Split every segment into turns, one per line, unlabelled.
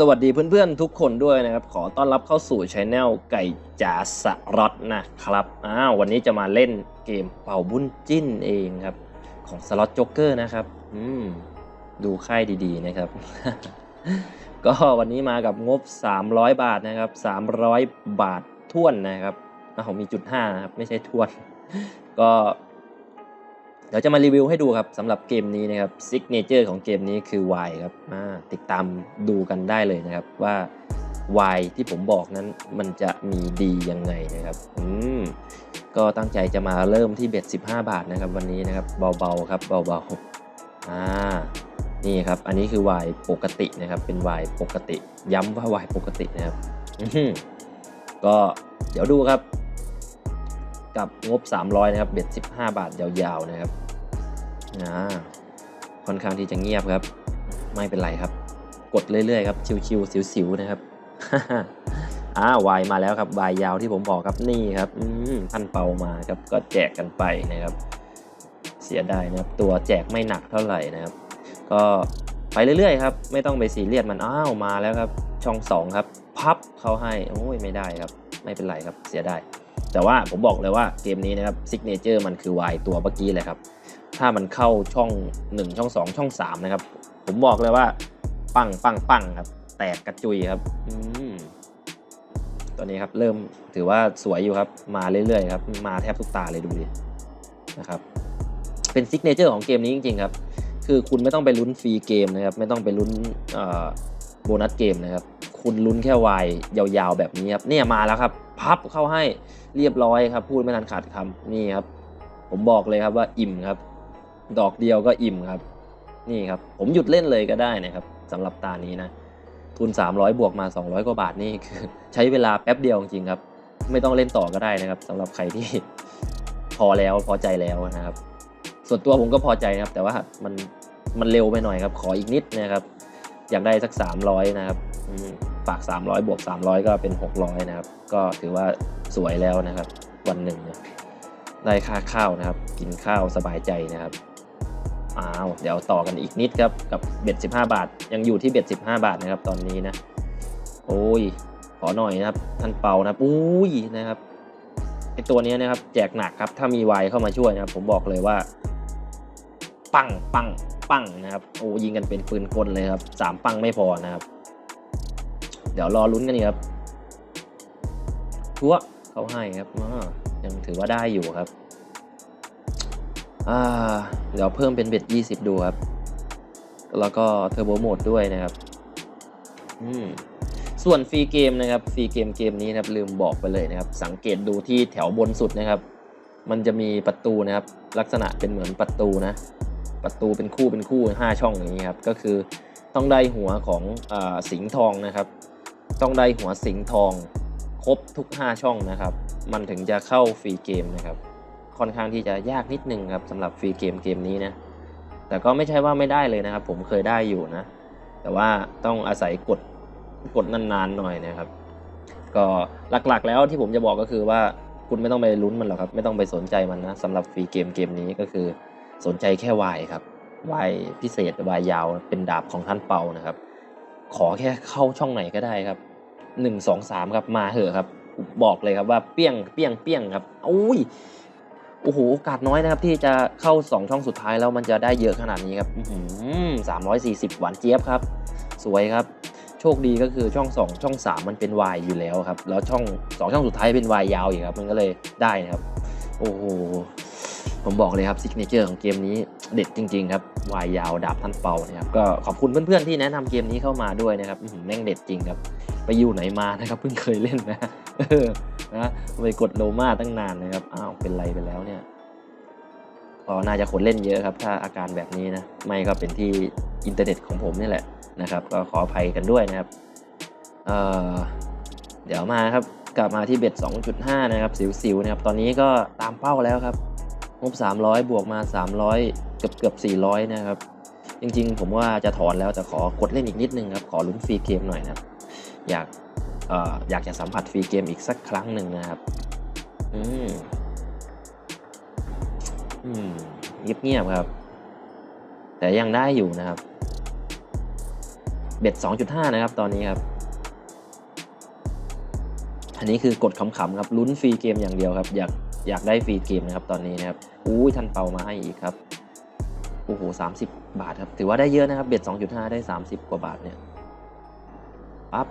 สวัสดีเพื่อนๆทุกคนด้วยนะครับ ขอต้อนรับเข้าสู่ช anel ไก่จ๋าสร็อตนะครับอ้าววันนี้จะมาเล่นเกมเป่าบุญจิ้นเองครับ ของสล็อตโจ๊กเกอร์นะครับ อืม ดูค่ายดีๆนะครับ ก็วันนี้มากับงบ 300 บาทนะครับ 300 บาทท่วนนะครับอ้ามีจุดห้านะครับ ไม่ใช่ท่วน ก็ เดี๋ยวจะมารีวิวให้ดูครับสำหรับเกมนี้นะครับซิกเนเจอร์ของเกมนี้คือ Y ครับอ่าติดตามดูกันได้เลยนะครับว่า Y ที่ผมบอกนั้นมันจะมีดียังไงนะครับอืมก็ตั้งใจจะมาเริ่มที่เบ็ด15 บาทนะครับ วันนี้นะครับเบาๆครับเบาๆอ่านี่ครับอันนี้คือ Y ปกตินะครับเป็น Y ปกติ ย้ำว่า Y ปกตินะครับอื้อหือก็เดี๋ยวดูครับ กับงบ 300 นะครับ เบ็ด 15 บาทยาวๆนะครับอ่าค่อนข้างที่จะเงียบครับ ไม่เป็นไรครับ กดเรื่อยๆครับชิวๆสิวๆนะครับอ่าวายมาแล้วครับวายยาวที่ผมบอกครับนี่ครับท่านเปามาครับก็แจกกันไปนะครับ เสียดายนะครับ ตัวแจกไม่หนักเท่าไหร่นะครับ ก็ไปเรื่อยๆครับ ไม่ต้องไปซีเรียสมันอ้าวมาแล้วครับ ช่อง 2 ครับ พับเขาให้โอ้ยไม่ได้ครับ ไม่เป็นไรครับเสียดาย แต่ว่าผมบอกเลยว่าเกมนี้นะครับซิกเนเจอร์มันคือ Y ตัวเมื่อกี้เลยครับ ถ้ามันเข้าช่อง 1 ช่อง 2 ช่อง 3 นะครับ ผมบอกเลยว่า ปังปังปังครับ แตกกระจุยครับอืมตอนนี้ครับเริ่มถือว่าสวยอยู่ครับ มาเรื่อยๆครับ มาแทบทุกตาเลยดูดินะครับเป็นซิกเนเจอร์ของเกมนี้จริงๆครับ คือคุณไม่ต้องไปลุ้นฟรีเกมนะครับ ไม่ต้องไปลุ้นเอ่อโบนัสเกมนะครับ คุณลุ้นแค่วายยาวๆแบบนี้ครับ เนี่ยมาแล้วครับ พับเข้าให้ เรียบร้อยครับ พูดไม่ทันขาดคำนี่ครับ ผมบอกเลยครับว่าอิ่มครับ ดอกเดียวก็อิ่มครับ นี่ครับ ผมหยุดเล่นเลยก็ได้นะครับสำหรับตานี้นะทุน 300 บวกมา 200 กว่าบาทนี่คือ ใช้เวลาแป๊บเดียวจริงครับ ไม่ต้องเล่นต่อก็ได้นะครับสำหรับใครที่พอแล้วพอใจแล้วนะครับ ส่วนตัวผมก็พอใจนะครับ แต่ว่ามันมันเร็วไปหน่อยครับ ขออีกนิดนะครับ อยากได้สัก 300 นะครับอืม ฝาก 300 บวก 300 ก็เป็น 600 นะครับ ก็ถือว่าสวยแล้วนะครับ วันหนึ่งเนี่ยได้ค่าข้าวนะครับ กินข้าวสบายใจนะครับอ้าวเดี๋ยวต่อกันอีกนิดครับ กับเบ็ด15 บาท ยังอยู่ที่เบ็ด15 บาทนะครับ ตอนนี้นะ โอ้ย ขอหน่อยนะครับ ท่านเปานะครับอุ้ยนะครับไอตัวนี้นะครับ แจกหนักครับ ถ้ามีไวเข้ามาช่วยนะครับ ผมบอกเลยว่า ปังปังปังนะครับ โอ้ยิงกันเป็นปืนกลเลยครับสามปังไม่พอนะครับ เดี๋ยวรอลุ้นกันนี่ครับทั่วเขาให้ครับอ่ายังถือว่าได้อยู่ครับเดี๋ยวเพิ่มเป็นเบ็ด20 ดูครับ แล้วก็เทอร์โบโหมดด้วยนะครับ อืมส่วนฟรีเกมนะครับฟรีเกมเกมนี้นะครับลืมบอกไปเลยนะครับ สังเกตดูที่แถวบนสุดนะครับ มันจะมีประตูนะครับ ลักษณะเป็นเหมือนประตูนะ ประตูเป็นคู่เป็นคู่ 5 ช่องอย่างนี้ครับ ก็คือต้องได้หัวของอสิงห์ทองนะครับ ต้องได้หัวสิงทอง ครบทุก 5 ช่องนะครับ มันถึงจะเข้าฟรีเกมนะครับ ค่อนข้างที่จะยากนิดนึงครับสำหรับฟรีเกมเกมนี้นะแต่ก็ไม่ใช่ว่าไม่ได้เลยนะครับ ผมเคยได้อยู่นะ แต่ว่าต้องอาศัยกดกดนานๆหน่อยนะครับ ก็หลักๆแล้วที่ผมจะบอกก็คือว่าคุณไม่ต้องไปลุ้นมันหรอกครับ ไม่ต้องไปสนใจมันนะสำหรับฟรีเกมเกมนี้ก็คือสนใจแค่วายครับวายพิเศษวายยาวเป็นดาบของท่านเปานะครับ ขอแค่เข้าช่องไหนก็ได้ครับ หนึ่งสองสามครับมาเหอะครับ บอกเลยครับว่าเปี้ยงเปี้ยงเปี้ยงครับอุ้ยโอ้โหโอกาสน้อยนะครับที่จะเข้าสองช่องสุดท้ายแล้วมันจะได้เยอะขนาดนี้ครับสามร้อยสี่สิบหวานเจี๊ยบครับ สวยครับ โชคดีก็คือช่อง 2 ช่อง 3 มันเป็นวายอยู่แล้วครับ แล้วช่อง 2 ช่องสุดท้ายเป็นวายยาวอีกครับ มันก็เลยได้นะครับ โอ้โห ผมบอกเลยครับซิกเนเจอร์ของเกมนี้เด็ดจริง ๆ ครับวายยาวดาบท่านเปานะครับ ก็ขอบคุณเพื่อนๆที่แนะนำเกมนี้เข้ามาด้วยนะครับแม่งเด็ดจริงครับ ไปอยู่ไหนมานะครับเพิ่งเคยเล่นนะนะไปกดโลมาตั้งนานนะครับอ้าวเป็นไรไปแล้วเนี่ยก็น่าจะคนเล่นเยอะครับ ถ้าอาการแบบนี้นะไม่ก็เป็นที่อินเทอร์เน็ตของผมนี่แหละนะครับ ก็ขออภัยกันด้วยนะครับเเดี๋ยวมาครับกลับมาที่เบ็ด 2.5 นะครับ สิวๆนะครับ ตอนนี้ก็ตามเป้าแล้วครับงบ300 บวกมา 300 เกือบเกือบ400 นะครับ จริงๆ ผมว่าจะถอนแล้วแต่ขอกดเล่นอีกนิดนึงครับ ขอลุ้นฟรีเกมหน่อยนะครับ อยากอออยากจะสัมผัสฟรีเกมอีกสักครั้งหนึ่งนะครับอืมอืมเงียบๆครับ แต่ยังได้อยู่นะครับเบ็ด 2.5 นะครับ ตอนนี้ครับ อันนี้คือกดขำๆครับ ลุ้นฟรีเกมอย่างเดียวครับ อยากอยากได้ฟรีเกมนะครับ ตอนนี้นะครับ อุ้ยทันเปามาให้อีกครับ โอ้โห30บาทครับ ถือว่าได้เยอะนะครับ เบ็ด 2.5 ได้ 30 กว่าบาทเนี่ย ปั๊บ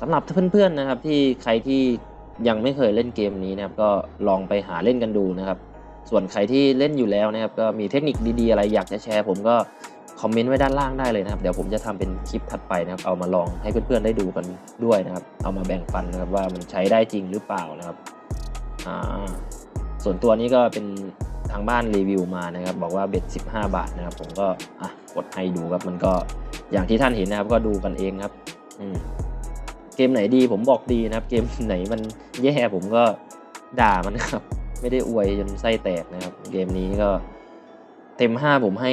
สำหรับเพื่อนๆนะครับที่ใครที่ยังไม่เคยเล่นเกมนี้นะครับก็ลองไปหาเล่นกันดูนะครับ ส่วนใครที่เล่นอยู่แล้วนะครับก็มีเทคนิคดีๆ อะไรอยากจะแชร์ ผมก็คอมเมนต์ไว้ด้านล่างได้เลยนะครับ เดี๋ยวผมจะทำเป็นคลิปถัดไปนะครับ เอามาลองให้เพื่อนๆได้ดูกันด้วยนะครับ เอามาแบ่งปันนะครับว่ามันใช้ได้จริงหรือเปล่านะครับอ่าส่วนตัวนี้ก็เป็นทางบ้านรีวิวมานะครับ บอกว่าเบ็ด 15 บาทนะครับ ผมก็อะกดให้ดูครับมันก็อย่างที่ท่านเห็นนะครับ ก็ดูกันเองครับ อืม เกมไหนดีผมบอกดีนะครับ เกมไหนมันแย่ผมก็ด่ามันนะครับ ไม่ได้อวยจนไส้แตกนะครับ เกมนี้ก็เต็ม 5 ผมให้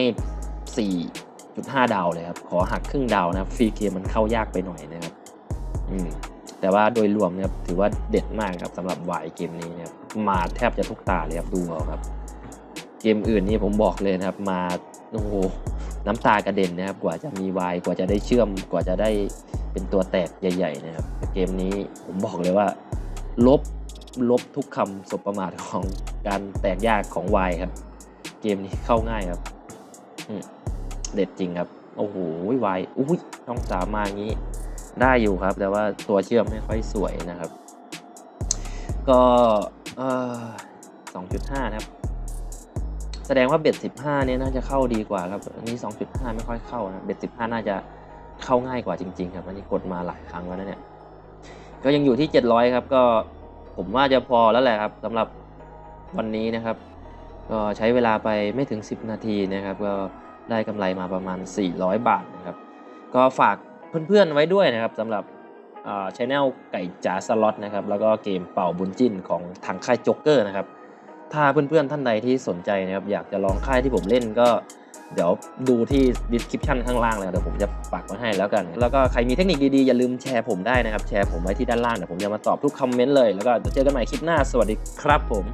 4.5 ดาวเลยครับ ขอหักครึ่งดาวนะครับฟรีเกมมันเข้ายากไปหน่อยนะครับ อืมแต่ว่าโดยรวมนะครับถือว่าเด็ดมากครับสำหรับวายเกมนี้นะครับมาแทบจะทุกตาเลยครับดูเอาครับ เกมอื่นนี่ผมบอกเลยนะครับ มาโอ้โห น้ำตากระเด็นนะครับ กว่าจะมีวายกว่าจะได้เชื่อม กว่าจะได้เป็นตัวแตกใหญ่ ๆ นะครับ เกมนี้ผมบอกเลยว่า ลบลบทุกคำสบประมาทของการแตกยากของวายครับ เกมนี้เข้าง่ายครับเด็ดจริงครับ โอ้โหวายอุ้ยช่องสามมางี้ ได้อยู่ครับ แต่ว่าตัวเชื่อมไม่ค่อยสวยนะครับ ก็สองจุดห้านะครับ แสดงว่าเบ็ดสิบห้าเนี่ยน่าจะเข้าดีกว่าครับอันนี้สองจุดห้าไม่ค่อยเข้านะเบ็ดสิบห้าน่าจะเข้าง่ายกว่าจริง ๆ ครับอันนี้กดมาหลายครั้งแล้วนะเนี่ยก็ยังอยู่ที่เจ็ดร้อยครับก็ผมว่าจะพอแล้วแหละครับสำหรับวันนี้นะครับ ก็ใช้เวลาไปไม่ถึง 10 นาทีนะครับ ก็ได้กำไรมาประมาณ 400 บาทนะครับ ก็ฝากเพื่อนๆไว้ด้วยนะครับสำหรับช anel ไก่จ๋าสล็อตนะครับ แล้วก็เกมเป่าบุญจิ้นของทางค่ายจ็อกเกอร์นะครับ ถ้าเพื่อนๆท่านใดที่สนใจนะครับอยากจะลองค่ายที่ผมเล่นก็เดี๋ยวดูที่ description ข้างล่างเลยเดี๋ยวผมจะปักไว้ให้แล้วกัน แล้วก็ใครมีเทคนิคดีๆ อย่าลืมแชร์ผมได้นะครับ แชร์ผมไว้ที่ด้านล่างเดี๋ยวผมจะมาตอบทุกคอมเมนต์เลย แล้วก็เดี๋ยวเจอกันใหม่คลิปหน้า สวัสดีครับผม